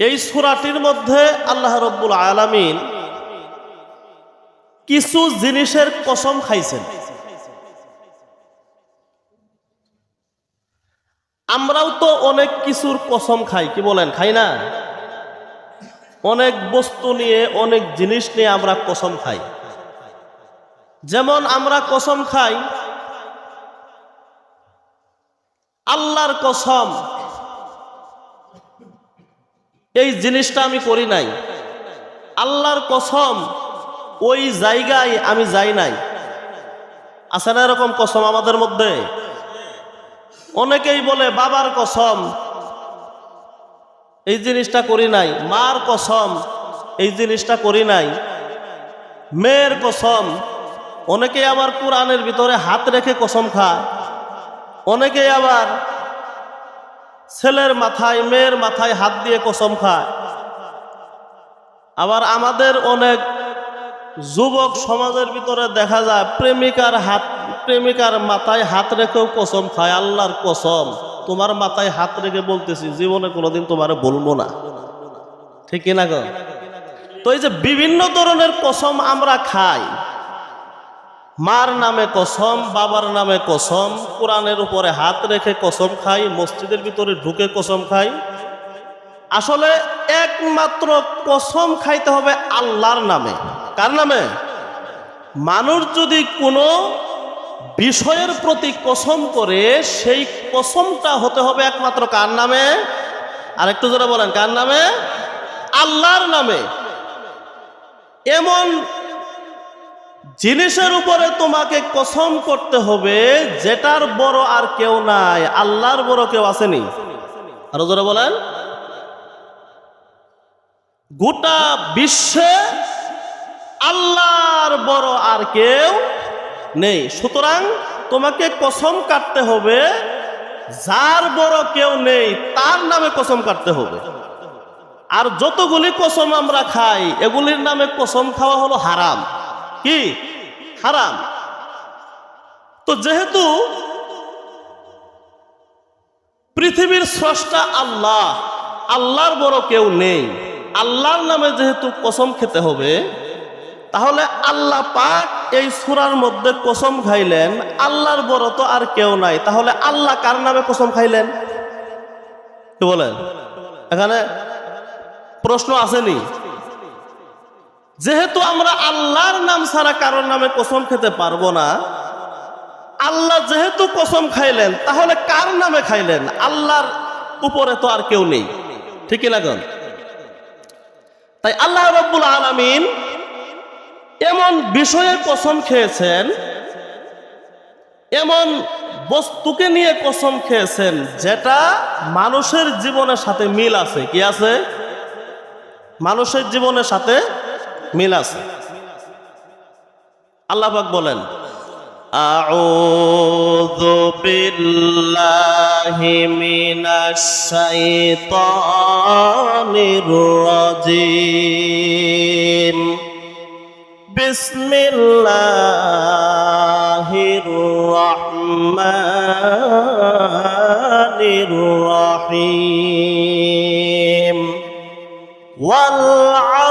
এই সুরাটির মধ্যে আল্লাহ রব্বুল আলামিন কিছু জিনিসের কসম খাইছেন। আমরাও তো অনেক কিছুর কসম খাই, কি বলেন, খাই না? অনেক বস্তু নিয়ে, অনেক জিনিস নিয়ে আমরা কসম খাই। যেমন আমরা কসম খাই, আল্লাহর কসম এই জিনিসটা আমি করি নাই। আল্লাহর কসম, ওই জায়গায় আমি যাই নাই। আছে না এরকম কসম আমাদের মধ্যে? অনেকেই বলে, বাবার কসম, এই জিনিসটা করি নাই। মার কসম, এই জিনিসটা করি নাই। মেয়ের কসম, অনেকেই আবার কোরআনের ভিতরে হাত রেখে কসম খায়। অনেকেই আবার ছেলের মাথায়, মেয়ের মাথায় হাত দিয়ে কসম খায়। আবার আমাদের অনেক যুবক সমাজের ভিতরে দেখা যায়, প্রেমিকার হাত, প্রেমিকার মাথায় হাত রেখেও কসম খায়। আল্লাহর কসম, তোমার মাথায় হাত রেখে বলতেছি, জীবনে কোনোদিন তোমারে বলব না। ঠিক না গো? তো এই যে বিভিন্ন ধরনের কসম আমরা খাই মার নামে কসম, বাবার নামে কসম, কোরআনের উপরে হাত রেখে কসম খাই, মসজিদের ভিতরে ঢুকে কসম খাই। আসলে একমাত্র কসম খাইতে হবে আল্লাহর নামে। কার নামে? মানুষ যদি কোনো বিষয়ের প্রতি কসম করে, সেই কসমটা হতে হবে একমাত্র কার নামে? আর একটু জোরে বলেন, কার নামে? আল্লাহর নামে। এমন জিনিসের উপরে তোমাকে কসম করতে হবে, যেটার বড় আর কেউ নাই। আল্লাহর বড় কেউ আসেনি। আরও জোরে বলেন। গোটা বিশ্বে আল্লাহর বড় আর কেউ নেই। সুতরাং তোমাকে কসম কাটতে হবে, যার বড় কেউ নেই, তার নামে কসম কাটতে হবে। আর যতগুলি কসম আমরা খাই, এগুলির নামে কসম খাওয়া হলো হারাম। কি? হারাম। তো যেহেতু পৃথিবীর স্রষ্টা আল্লাহ, আল্লাহর বড় কেউ নেই, আল্লাহর নামে যেহেতু কসম খেতে হবে, তাহলে আল্লাহ পাক এই সুরার মধ্যে কসম খাইলেন, আল্লাহর বড় তো আর কেউ নাই, তাহলে আল্লাহ কার নামে কসম খাইলেন? কি বলেন? এখানে প্রশ্ন আসেনি। যেহেতু আমরা আল্লাহর নাম ছাড়া কারোর নামে কসম খেতে পারব না, আল্লাহ যেহেতু কসম খাইলেন, তাহলে কার নামে খাইলেন? আল্লাহর উপরে তো আর কেউ নেই। ঠিকই লাগুন তাই আল্লাহ রব্বুল আলমিন এমন বিষয়ে কসম খেয়েছেন, এমন বস্তুকে নিয়ে কসম খেয়েছেন যেটা মানুষের জীবনের সাথে মিল আছে। কি আছে? মানুষের জীবনের সাথে মিল আছে আল্লাহ পাক বলেন أعوذ بالله من الشيطان الرجيم بسم الله الرحمن الرحيم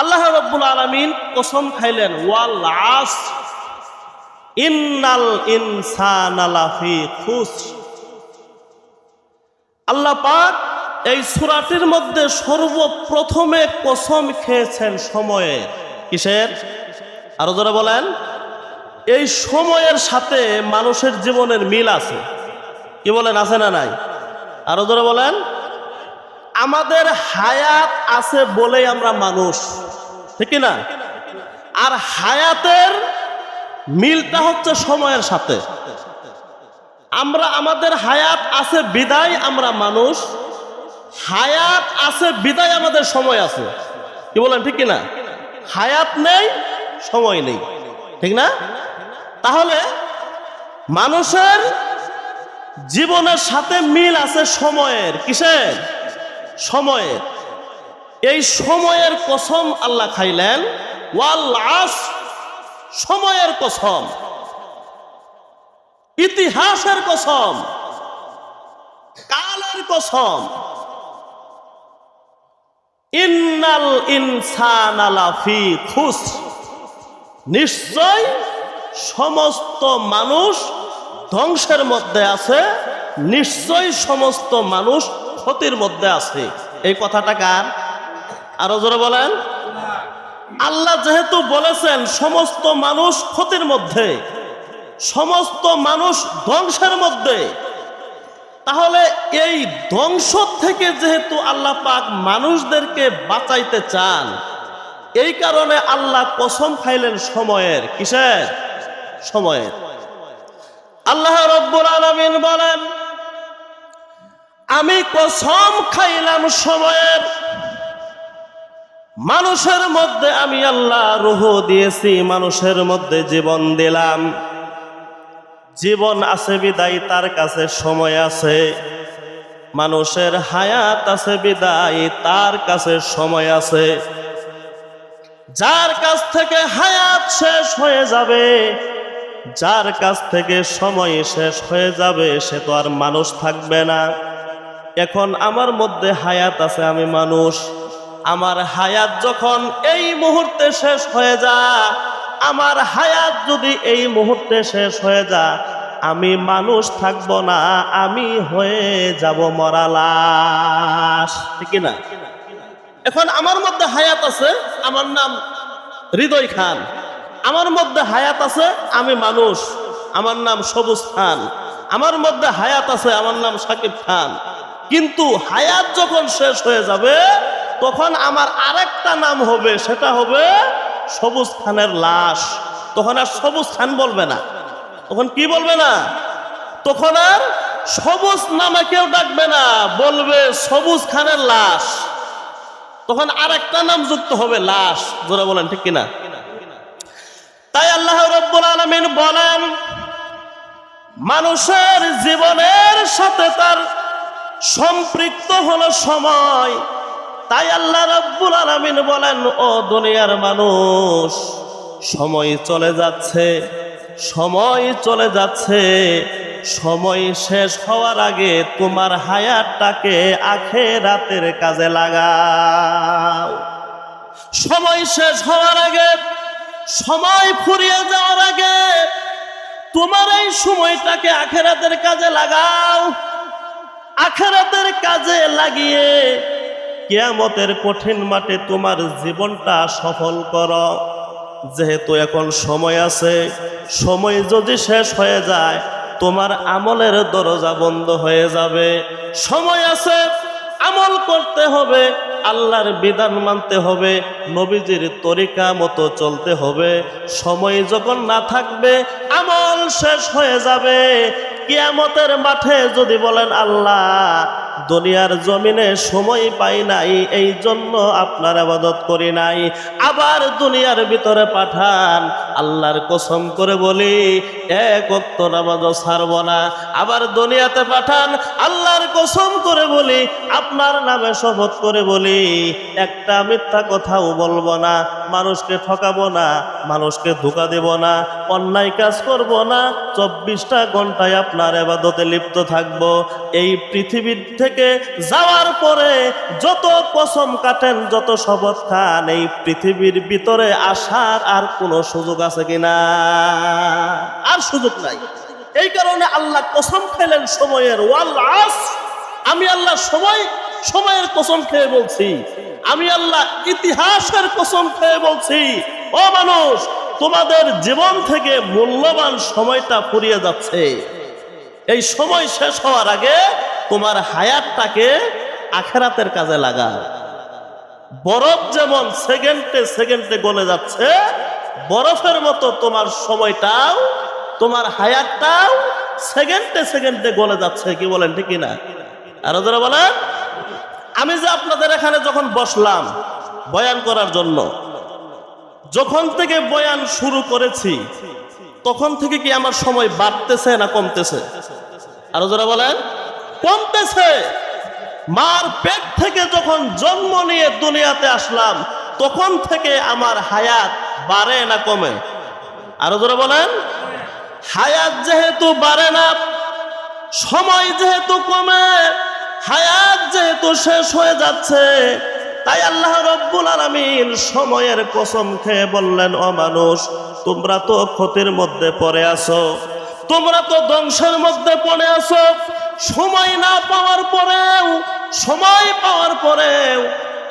আল্লাহ রব্বুল আলমিন কসম খাইলেন, ওয়াল আস, ইন্নাল ইনসান আল্লাহ পাক এই সুরাটির মধ্যে সর্বপ্রথমে কসম খেয়েছেন সময়ে। কিসের? আরও যারা বলেন। এই সময়ের সাথে মানুষের জীবনের মিল আছে। কি বলেন, আছে না নাই? আরও যারা বলেন। আমাদের হায়াত আছে বলেই আমরা মানুষ। ঠিক না? আর হায়াতের মিলটা হচ্ছে সময়ের সাথে। আমরা আমাদের হায়াত আছে বিদায়, আমরা মানুষ। হায়াত আছে বিদায়, আমাদের সময় আছে। কি বলেন, ঠিক না? হায়াত নেই, সময় নেই। ঠিক না? তাহলে মানুষের জীবনের সাথে মিল আছে সময়ের। কিসের? সময়ের। এই সময়ের কসম আল্লাহ খাইলেন, ওয়াল আস, সময়ের কসম। ইতিহাসের কসম, কালের কসম। ইন্নাল ইনসান আলাফি খুস নিশ্চয় সমস্ত মানুষ ধ্বংসের মধ্যে আছে, নিশ্চয় সমস্ত মানুষ ক্ষতির মধ্যে আছে। এই কথাটা কার? আরও জোরে বলেন। আল্লাহ যেহেতু বলেছেন সমস্ত মানুষ ক্ষতির মধ্যে, সমস্ত মানুষ ধ্বংসের মধ্যে, তাহলে এই ধ্বংস থেকে যেহেতু আল্লাহ পাক মানুষদেরকে বাঁচাইতে চান, এই কারণে আল্লাহ কসম খাইলেন সময়ের। কিসের? সময়ের। আল্লাহ রব্বুল আলামিন বলেন আমি কসম খাইলাম সময়ের মানুষের মধ্যে আমি আল্লাহ রুহ দিয়েছি, মানুষের মধ্যে জীবন দিলাম। জীবন আছে বিদায়, তার কাছে সময় আছে। মানুষের হায়াত আছে বিদায়, তার কাছে সময় আছে। যার কাছ থেকে হায়াত শেষ হয়ে যাবে, যার কাছ থেকে সময় শেষ হয়ে যাবে, সে তো আর মানুষ থাকবে না। এখন আমার মধ্যে হায়াত আছে, আমি মানুষ। আমার হায়াত যখন এই মুহূর্তে শেষ হয়ে যা আমার হায়াত যদি এই মুহূর্তে শেষ হয়ে যা আমি মানুষ থাকব না, আমি হয়ে যাব মরালাস ঠিক না এখন আমার মধ্যে হায়াত আছে, আমার নাম হৃদয় খান। আমার মধ্যে হায়াত আছে, আমি মানুষ। আমার নাম সবুজ খান। আমার মধ্যে হায়াত আছে, আমার নাম সাকিব খান। কিন্তু হায়াত যখন শেষ হয়ে যাবে, তখন আমার আরেকটা নাম হবে, সেটা হবে সবুজ খানের লাশ। তখন আর সবুজ খান বলবে না। তখন কি বলবে না? তখন আর সবুজ নামে কেউ ডাকবে না, বলবে সবুজ খানের লাশ। তখন আর একটা নাম যুক্ত হবে লাশ। জোরে বলেন, ঠিক কিনা? তাই আল্লাহ রব্বুল আলমিন বলেন, মানুষের জীবনের সাথে তার সম্পৃক্ত হলো সময়। তাই আল্লাহ রব্বুল আলমিন বলেন, ও দুনিয়ার মানুষ, সময় চলে যাচ্ছে, সময় চলে যাচ্ছে। সময় শেষ হওয়ার আগে তোমার হায়াতটাকে আখে রাতের কাজে লাগাও। সময় শেষ হওয়ার আগে, সময় ফুরিয়ে যাওয়ার আগে তোমার এই সময়টাকে আখেরাতের কাজে লাগাও। আখেরাতের কাজে লাগিয়ে কেয়ামতের কঠিন মাঠে তোমার জীবনটা সফল কর। যেহেতু এখন সময় আছে, সময় যদি শেষ হয়ে যায়, তোমার আমলের দরজা বন্ধ হয়ে যাবে। সময় আছে, আমল করতে হবে। আল্লাহর বিধান মানতে হবে, নবীজির তরিকা মতো চলতে হবে। সময় যখন না থাকবে, আমল শেষ হয়ে যাবে। কিয়ামতের মাঠে যদি বলেন, আল্লাহ, দুনিয়ার জমিনে সময় পাই নাই এই জন্য আপনার আবাদত করি নাই। আবার দুনিয়ার ভিতরে পাঠান, আল্লাহর কসম করে বলি, এক অক্ত নামাজও ছাড়ব না। আবার দুনিয়াতে পাঠান, আল্লাহর কসম করে বলি, আপনার নামে শপথ করে বলি একটা মিথ্যা কথাও বলব না, মানুষকে ঠকাবো না, মানুষকে ধোকা দেব না, অন্যায় কাজ করব না, চব্বিশটা ঘন্টায় আপনার এবাদতে লিপ্ত থাকব। এই পৃথিবীর থেকে যাওয়ার পরে যত কসম কাটেন, যত শপথ খান, এই পৃথিবীর ভিতরে আসার আর কোনো সুযোগ আছে কিনা? আর সুযোগ নাই। এই কারণে আল্লাহ কসম খেলেন সময়ের ওয়াল আস। আমি আল্লাহ সময় সময়ের কসম খেয়ে বলছি। আমি আল্লাহ ইতিহাসের কসম খেয়ে বলছি। ও মানুষ, তোমাদের জীবন থেকে মূল্যবান সময়টা ফুরিয়ে যাচ্ছে। এই সময় শেষ হওয়ার আগে তোমার হায়াতটাকে আখেরাতের কাজে লাগা বরফ যেমন সেকেন্ডে সেকেন্ডে গলে যাচ্ছে, বরফের মতো তোমার সময়টাও, তোমার হায়াতটাও সেকেন্ডে সেকেন্ডে গলে যাচ্ছে, কি বলেন ঠিকই না আরও যারা বলেন। আমি যে আপনাদের এখানে যখন বসলাম বয়ান করার জন্য, যখন থেকে বয়ান শুরু করেছি, তখন থেকে কি আমার সময় বাড়তেছে না কমতেছে? আরও যারা বলেন, কমতেছে। মার পেট থেকে যখন জন্ম নিয়ে দুনিয়াতে আসলাম, তখন থেকে আমার হায়াত বাড়ে না কমে? আরও যারা বলেন, হায়াত যেহেতু বাড়ে না, সময় যেহেতু কমে হায়াত যেহেতু শেষ হয়ে যাচ্ছে, তাই আল্লাহ রব্বুল আলামিন সময়ের কসম খেয়ে বললেন, ও মানুষ, তোমরা তো ক্ষতির মধ্যে পড়ে আছো, তোমরা তো ধ্বংসের মধ্যে পড়ে আছো। সময় না পাওয়ার পরেও, সময় পাওয়ার পরেও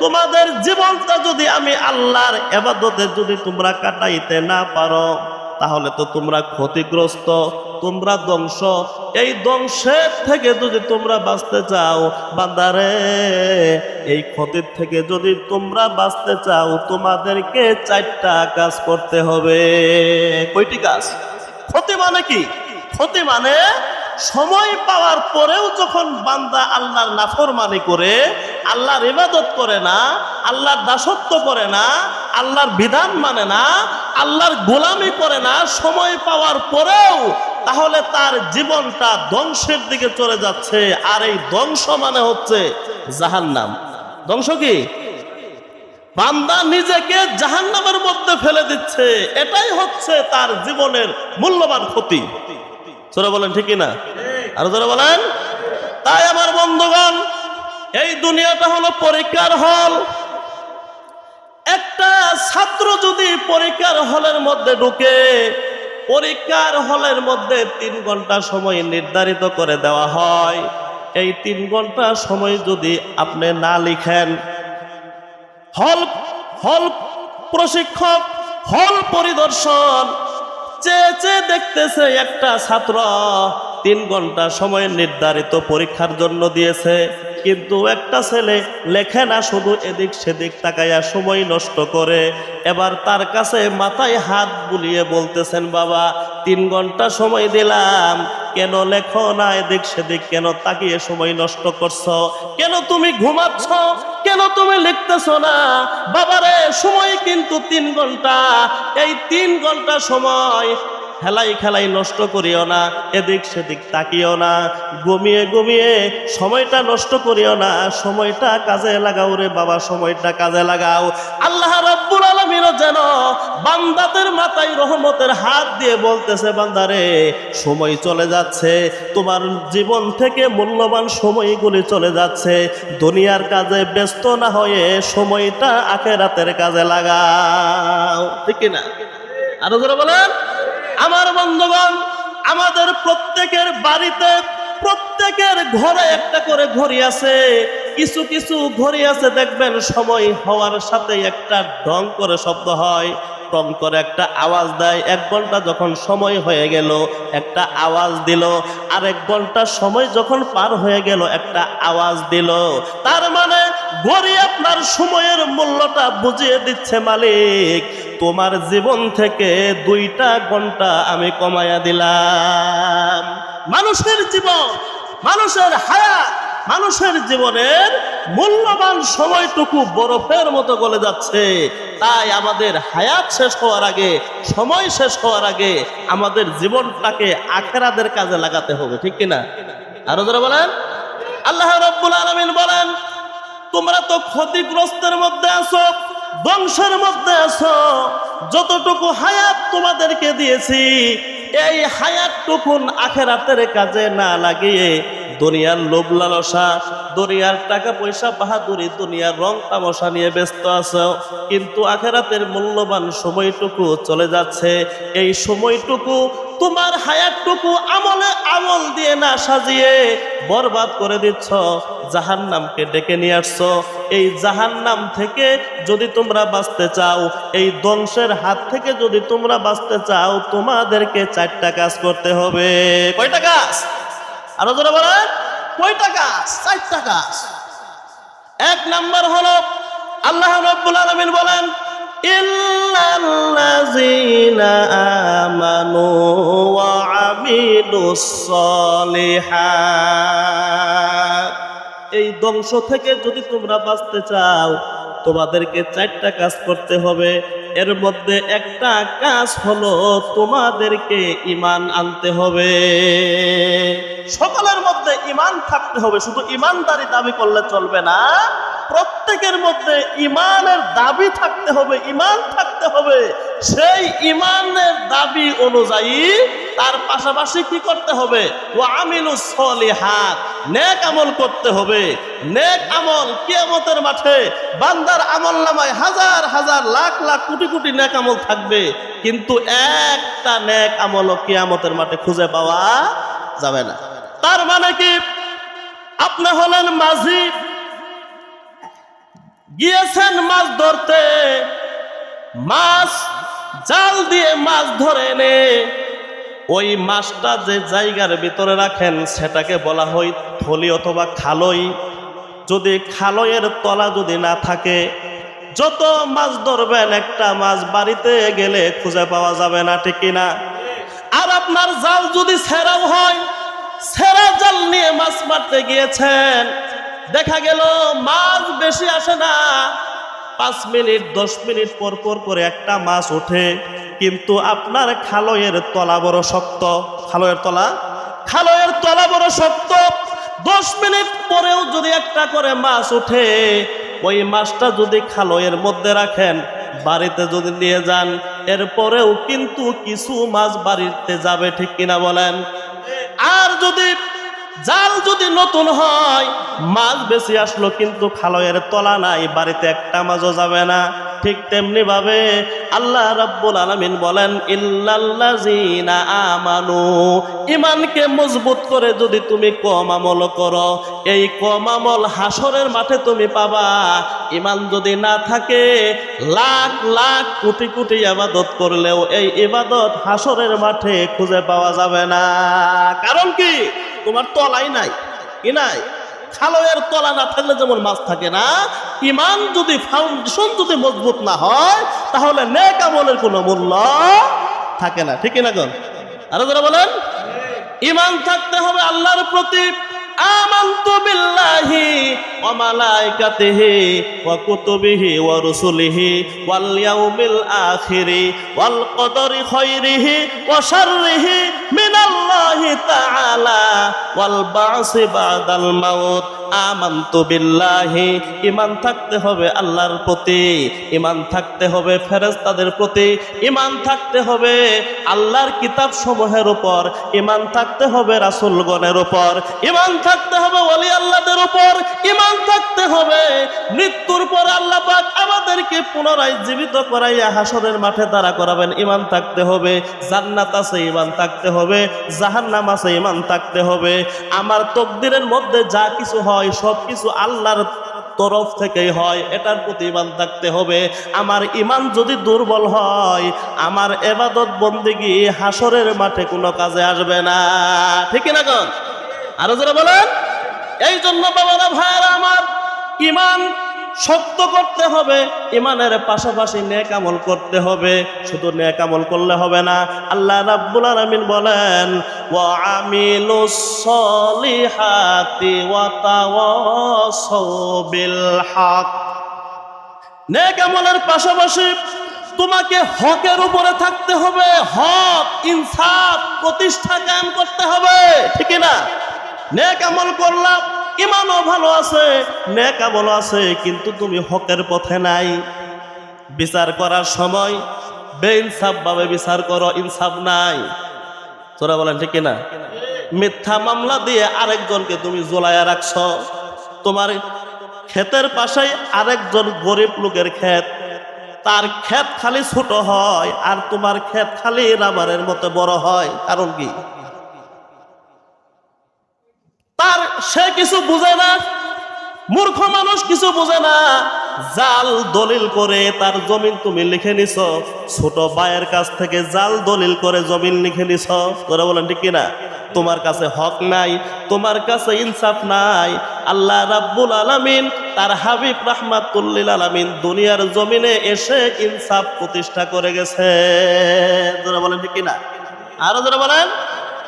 তোমাদের জীবনটা যদি আমি আল্লাহর এবাদতে যদি তোমরা কাটাইতে না পারো তাহলে তো তোমরা ক্ষতিগ্রস্ত, তোমরা ধ্বংস। এই ধ্বংসের থেকে যদি তোমরা বাঁচতে চাও, বান্দারে, এই ক্ষতির থেকে যদি তোমরা বাঁচতে চাও, তোমাদেরকে চারটা কাজ করতে হবে। কয়টি কাজ? ক্ষতি মানে কি? ক্ষতি মানে সময় পাওয়ার পরেও যখন বান্দা আল্লাহর নাফরমানি করে আল্লাহর ইবাদত করে না, আল্লাহর দাসত্ব করে না, আল্লাহর বিধান মানে না, আল্লাহর গোলামি করে না, সময় পাওয়ার পরেও তাহলে তার জীবনটা ধ্বংসের দিকে চলে যাচ্ছে। আর এই ধ্বংস মানে হচ্ছে জাহান্নাম। ধ্বংস কি? বান্দা নিজেকে জাহান্নামের মধ্যে ফেলে দিচ্ছে। এটাই হচ্ছে তার জীবনের মূল্যবান ক্ষতি। তোরা বলেন ঠিকই না আরও তোরা বলেন। তাই আমার বন্ধুগণ এই দুনিয়াটা হলো পরীক্ষার হল। একটা ছাত্র যদি পরীক্ষার হলের মধ্যে ঢুকে পরীক্ষার হলের মধ্যে তিন ঘণ্টা সময় নির্ধারিত করে দেওয়া হয়। এই তিন ঘণ্টা সময় যদি আপনি না লিখেন, হল হল প্রশিক্ষক, হল পরিদর্শন, চেয়ে চেয়ে দেখতেছে একটা ছাত্র তিন ঘণ্টা সময় নির্ধারিত পরীক্ষার জন্য দিয়েছে। কিন্তু একটা ছেলে লেখে না, শুধু এদিক সেদিক তাকাইয়া সময় নষ্ট করে। এবার তার কাছে মাথায় হাত বুলিয়ে বলতেছেন, বাবা, তিন ঘণ্টা সময় দিলাম। কেন লেখো না, এদিক সেদিক কেন তাকিয়ে সময় নষ্ট করছ? কেন তুমি ঘুমাচ্ছ? কেন তুমি লিখতেছ না? বাবারে, সময় কিন্তু তিন ঘণ্টা। এই তিন ঘণ্টা সময় খেলাই খেলাই নষ্ট করিও না এদিক সেদিক তাকিও না গমিয়ে গমিয়ে সময়টা নষ্ট করিও না, সময়টা কাজে লাগাও রে বাবা, সময়টা কাজে লাগাও। আল্লাহ রব্বুল আলমিনও যেন বান্দাদের মাথায় রহমতের হাত দিয়ে বলতেছে বান্দারে সময় চলে যাচ্ছে, তোমার জীবন থেকে মূল্যবান সময়গুলি চলে যাচ্ছে, দুনিয়ার কাজে ব্যস্ত না হয়ে সময়টা আখেরাতের কাজে লাগাও। ঠিক না আরও ধরে বলেন। আমার বন্ধুগণ, আমাদের প্রত্যেকের বাড়িতে, প্রত্যেকের ঘরে একটা করে ঘড়ি আছে। কিছু কিছু ঘড়ি আছে, দেখবেন সময় হওয়ার সাথে একটা ঢং করে শব্দ হয় টং করে একটা আওয়াজ দেয়। এক ঘণ্টা যখন সময় হয়ে গেল, একটা আওয়াজ দিল। আর এক ঘণ্টা সময় যখন পার হয়ে গেল, একটা আওয়াজ দিল। তার মানে ঘড়ি আপনার সময়ের মূল্যটা বুঝিয়ে দিচ্ছে মালিক। তোমার জীবন থেকে দুইটা ঘণ্টা আমি কমায়া দিলাম। মানুষের জীবন, মানুষের হায়াত মানুষের জীবনের মূল্যবান সময়টুকু বরফের মতো গলে যাচ্ছে। তাই আমাদের হায়াত শেষ হওয়ার আগে, সময় শেষ হওয়ার আগে আমাদের জীবনটাকে আখেরাদের কাজে লাগাতে হবে, ঠিক কিনা? আরও যারা বলেন। আল্লাহ রব্বুল আলমিন বলেন তোমরা তো ক্ষতিগ্রস্তের মধ্যে আছো বংশের মধ্যে আছো। যতটুকু হায়াত তোমাদেরকে দিয়েছি, এই হায়াতটুকুন আখেরাতের কাজে না লাগিয়ে দুনিয়ার লোভ লালসা, দুনিয়ার টাকা পয়সা বাহাদুরি, দুনিয়ার রং তামসা নিয়ে ব্যস্ত আছো। কিন্তু আখেরাতের মূল্যবান সময়টুকু চলে যাচ্ছে। এই সময়টুকু, তোমার হায়াতটুকু আমলে আমল দিয়ে না সাজিয়ে বরবাদ করে দিচ্ছ জাহান নামকে ডেকে নিয়ে আসছো। এই জাহান নাম থেকে যদি তোমরা বাঁচতে চাও, এই ধ্বংসের হাত থেকে যদি তোমরা বাঁচতে চাও, তোমাদেরকে চারটা কাজ করতে হবে। কয়টা কাজ? আরও যারা বলেন কয়টা কাজ চারটা কাজ এক নাম্বার হলো, আল্লাহ রব্বুল আলমিন বলেন এই ধ্বংস থেকে যদি তোমরা বাঁচতে চাও, তোমাদেরকে চারটা কাজ করতে হবে। এর মধ্যে একটা কাজ হলো, তোমাদেরকে ইমান আনতে হবে। ইমান থাকতে হবে, শুধু ইমানদারি দাবি করলে চলবে না, প্রত্যেকের মধ্যে ইমানের দাবি থাকতে হবে ইমান থাকতে হবে। সেই ইমানের দাবি অনুযায়ী তার পাশাপাশি কি করতে হবে? ও আমিনু সলিহাত, নেক আমল করতে হবে। নেক আমল কিয়ামতের মাঠে বান্দার আমল নামায় হাজার হাজার লাখ লাখ কোটি কোটি নেক আমল থাকবে, কিন্তু একটা নেক আমলও কিয়ামতের মাঠে খুঁজে পাওয়া যাবে না। তার মানে কি? আপনি হলেন মাঝি। গিয়েছেন মাছ ধরতে। মাছ, জাল দিয়ে মাছ ধরে এনে ওই মাছটা যে জায়গার ভিতরে রাখেন, সেটাকে বলা হয় থলি অথবা খালই। যদি খালয়ের তলা যদি না থাকে, যত মাছ ধরবেন, একটা মাছ বাড়িতে গেলে খুঁজে পাওয়া যাবে না, ঠিক কিনা? আর আপনার জাল যদি ছেঁড়াও হয় ছেঁড়া জাল নিয়ে মাছ মারতে গিয়েছেন। দেখা গেল মাছ বেশি আসে না। পাঁচ মিনিট, দশ মিনিট পর পর করে একটা মাছ ওঠে। কিন্তু আপনার খালয়ের তলা বড় শক্ত। খালয়ের তলা? খালয়ের তলা বড় শক্ত। দশ মিনিট পরেও যদি একটা করে মাছ ওঠে, ওই মাছটা যদি খালয়ের মধ্যে রাখেন, বাড়িতে যদি নিয়ে যান, এরপরেও কিন্তু কিছু মাছ বাড়িতে যাবে, ঠিক কিনা বলেন? আর যদি জাল যদি নতুন হয়, মাছ বেশি আসলো কিন্তু খালয়ের তলা নাই, বাড়িতে একটা মাছও যাবে না। ঠিক তেমনি ভাবে আল্লাহ রাব্বুল আলামিন বলেন, ইল্লাল্লাযিনা আমানু। ইমানকে মজবুত করে যদি তুমি কম আমল করো, এই কম আমল হাসরের মাঠে তুমি পাবা। ইমান যদি না থাকে, লাখ লাখ কোটি কোটি ইবাদত করলেও এই ইবাদত হাসরের মাঠে খুঁজে পাওয়া যাবে না। কারণ কি? তোমার তলাই নাই, কি নাই? খালয়ের তলা না থাকলে যেমন মাছ থাকে না, ইমান যদি ফাউন্ডেশন যদি মজবুত না হয়, তাহলে নেক আমলের কোনো মূল্য থাকে না। ঠিক না গন আরও বলেন। ইমান থাকতে হবে আল্লাহর প্রতি। আমান্তু বিল্লাহি ওয়া মালাইকাতিহি ওয়া কুতুবিহি ওয়া রুসুলিহি ওয়াল ইয়াউমিল আখিরি ওয়াল কদরি খাইরিহি ওয়া শাররিহি মিনাল্লাহি তাআলা ওয়াল বাসি বাদাল মাউত। ইমান থাকতে হবে আল্লাহর প্রতি ইমান থাকতে হবে ফেরেশতাদের প্রতি ইমান থাকতে হবে আল্লাহর কিতাব সমূহের উপর ইমান থাকতে হবে রাসূলগণের উপর ইমান থাকতে হবে ওলি আল্লাহদের উপর ইমান থাকতে হবে মৃত্যুর পর আল্লাহ পাক আমাদেরকে পুনরায় জীবিত করাইয়া হাসরের মাঠে দাঁড়া করাবেন ইমান থাকতে হবে, জান্নাত আছে ইমান থাকতে হবে, জাহান্নাম আছে ইমান থাকতে হবে, আমার তকদিরের মধ্যে যা কিছু হয় সব কিছু আল্লাহর তরফ থেকেই হয়, এটার প্রতি ইমান থাকতে হবে। আমার ইমান যদি দুর্বল হয়, আমার এবাদত বন্দিগি হাসরের মাঠে কোনো কাজে আসবে না। ঠিক না কন? আরও যারা বলেন। এই জন্য বাবারা, ভাইয়েরা আমার ইমান শক্ত করতে হবে ইমানের পাশাপাশি নেক আমল করতে হবে। শুধু নেক আমল করলে হবে না, আল্লাহ রাব্বুল আলামিন বলেন ওয়া তাওয়াসাউ বিল হক। নেক পাশাপাশি তোমাকে হকের উপরে থাকতে হবে। হক, ইনসাফ, প্রতিষ্ঠা কায়েম করতে হবে। ঠিক না? নেক আমল করলাম ইমানও ভালো আছে, নেক আমল আছে, কিন্তু তুমি হকের পথে নাই। বিচার করার সময় বেইনসাফ ভাবে বিচার করো, ইনসাফ নাই। তোরা বলেন, ঠিক না মিথ্যা মামলা দিয়ে আরেকজনকে তুমি জোলায়া রাখছ। তোমার ক্ষেতের পাশেই আরেকজন গরিব লোকের ক্ষেত। তার ক্ষেত খালি ছোট হয় আর তোমার ক্ষেত খালি রাবারের মতো বড় হয়। কারণ কি? তার সে কিছু বুঝে না, মূর্খ মানুষ কিছু বুঝে না। জাল দলিল করে তার জমিন তুমি লিখে নিছ। ছোট ভাইয়ের কাছ থেকে জাল দলিল করে জমিন লিখে নিছ। তোরা বলেন, ঠিক কিনা? তোমার কাছে হক নাই, তোমার কাছে ইনসাফ নাই। আল্লাহ রাব্বুল আলামিন, তার হাবিব রাহমাতুল্লিল আলামিন দুনিয়ার জমিনে এসে ইনসাফ প্রতিষ্ঠা করে গেছে। তোরা বলেন, ঠিক কিনা? আরও যারা বলেন।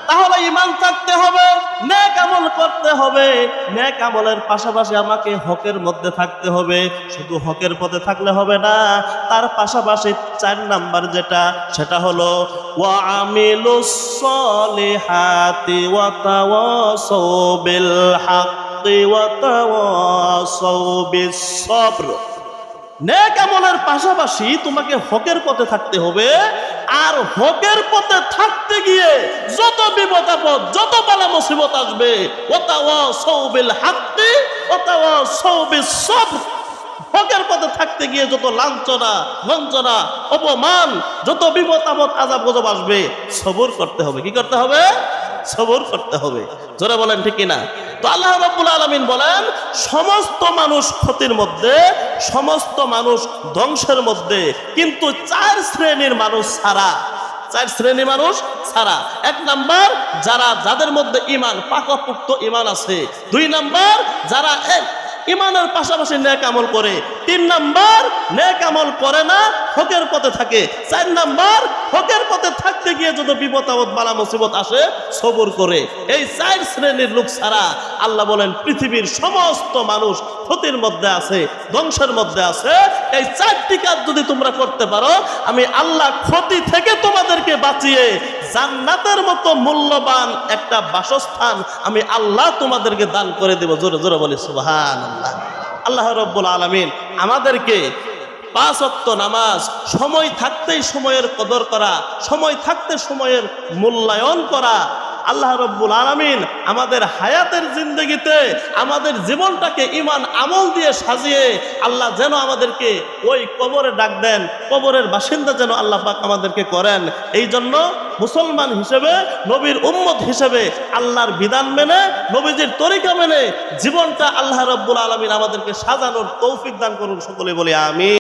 তাহলে ইমান থাকতে হবে, নেক আমল করতে হবে। নেক আমলের পাশাপাশি আমাকে হকের মধ্যে থাকতে হবে। শুধু হকের পথে থাকলে হবে না, তার পাশাপাশি চার নাম্বার যেটা, সেটা হলো, ওয়া আমিলুস সলিহাতি ওয়া তাওয়াসাউ বিল হাক্কি ওয়া তাওয়াসাউ বিস সবর। নেক আমলের পাশাপাশি তোমাকে হকের পথে থাকতে হবে। আর হকের পথে থাকতে গিয়ে যত বিপদ আপদ, যত বালা মুসিবত আসবে, ওতাওয়া সৌবিল ওতাওয়া সৌবিল সব। হকের পথে থাকতে গিয়ে যত লাঞ্ছনা বঞ্চনা অপমান, যত বিপদ আপদ, আজাব গজব আসবে, সবর করতে হবে। কি করতে হবে? সবর করতে হবে। জোরে বলেন ঠিক কিনা? তো আল্লাহ রাব্বুল আলামিন বলেন, সমস্ত মানুষ ক্ষতির মধ্যে সমস্ত মানুষ ধ্বংসের মধ্যে, কিন্তু চার শ্রেণির মানুষ ছাড়া। চার শ্রেণি মানুষ ছাড়া। এক নাম্বার, যারা যাদের মধ্যে ইমান, পাকপুক্ত ইমান আছে। দুই নাম্বার, যারা এক ইমানের পাশাপাশি নেক আমল করে। তিন নাম্বার, নেক আমল করে না, হকের পথে থাকে। চার নাম্বার, হকের পথে থাকতে গিয়ে যত বিপদ আপদ, বালা মুসিবত আসে, সবর করে। এই চার শ্রেণির লোক ছাড়া আল্লাহ বলেন, পৃথিবীর সমস্ত মানুষ ক্ষতির মধ্যে আছে, ধ্বংসের মধ্যে আছে। এই চারটি কাজ যদি তোমরা করতে পারো, আমি আল্লাহ ক্ষতি থেকে তোমাদেরকে বাঁচিয়ে জান্নাতের মতো মূল্যবান একটা বাসস্থান আমি আল্লাহ তোমাদেরকে দান করে দেব। জোরে জোরে বলি সুহান আল্লাহ আল্লাহ রব্বুল আলমিন আমাদেরকে পাঁচ অক্ত নামাজ, সময় থাকতেই সময়ের কদর করা, সময় থাকতে সময়ের মূল্যায়ন করা আল্লাহ রব্বুল আলমিন আমাদের হায়াতের জিন্দগিতে আমাদের জীবনটাকে ইমান আমল দিয়ে সাজিয়ে আল্লাহ যেন আমাদেরকে ওই কবরে ডাক দেন, কবরের বাসিন্দা যেন আল্লাহ পাক আমাদেরকে করেন। এই জন্য মুসলমান হিসেবে, নবীর উম্মত হিসেবে আল্লাহর বিধান মেনে, নবীজির তরিকা মেনে জীবনটা আল্লাহ রব্বুল আলমিন আমাদেরকে সাজানোর তৌফিক দান করুন সকলে বলি আমি